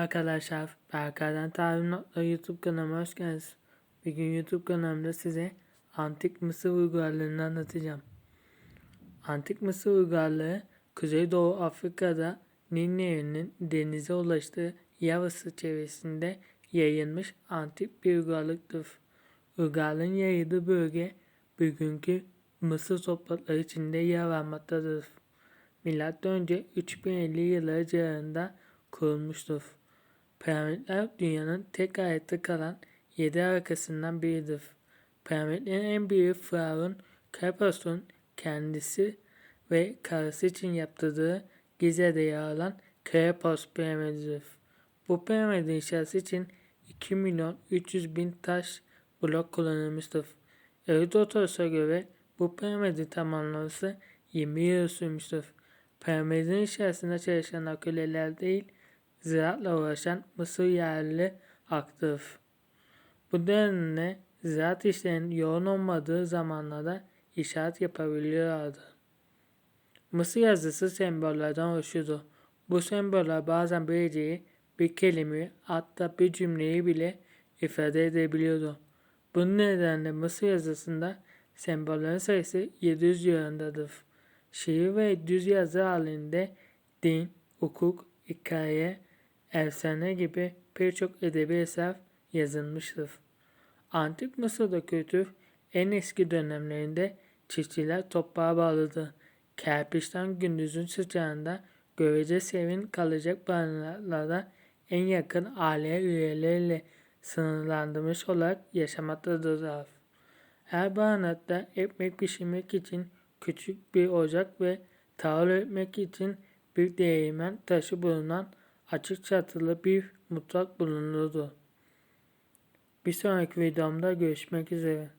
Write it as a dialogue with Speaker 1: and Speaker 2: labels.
Speaker 1: arkadaşlar, Berkay'dan Tarih Notları YouTube kanalıma hoş geldiniz. Bugün YouTube kanalımda size Antik Mısır uygarlığını anlatacağım. Antik Mısır uygarlığı, Kuzeydoğu Afrika'da Nil Nehri'nin denize ulaştığı yarısı çevresinde yayılmış antik bir uygarlıktır. Uygarlığın yayıldığı bölge, bugünkü Mısır toprakları içinde yer almaktadır. M.Ö. 3050 yılları civarında kurulmuştur. Piramitler dünyanın tek ayakta kalan yedi arkasından biridir. Piramitlerin en büyüğü Firavun Kheopsa'nın kendisi ve karısı için yaptırdığı Gize'de yer alan Kreopos piramididir. Bu piramidin inşası için 2 milyon 300 bin taş blok kullanılmıştır. Herodotos'a göre bu piramidin tamamlanması 20 yıl sürmüştür. Piramidin inşasında çalışan köleler değil, ziraatla uğraşan Mısır yerli halktır. Bu nedenle ziraat işlerinin yoğun olmadığı zamanlarda inşaat yapabiliyorlardı. Mısır yazısı sembollerden oluşuyordu. Bu semboller bazen bileceği bir kelime hatta bir cümleyi bile ifade edebiliyordu. Bunun nedenle Mısır yazısında sembollerin sayısı 700 civarındadır. Şiir ve düz yazı halinde din, hukuk, hikaye, efsane gibi birçok edebi eser yazılmıştır. Antik Mısır'da kültür en eski dönemlerinde çiftçiler toprağa bağlıdı. Kerpiçten gündüzün sıcağında görece serin kalacak barınaklarda en yakın aile üyeleriyle sınırlandırmış olarak yaşamaktadırlar. Her barınakta ekmek pişirmek için küçük bir ocak ve tahıl üretmek için bir değirmen taşı bulunan açık çatılı bir mutfak bulunurdu. Bir sonraki videomda görüşmek üzere.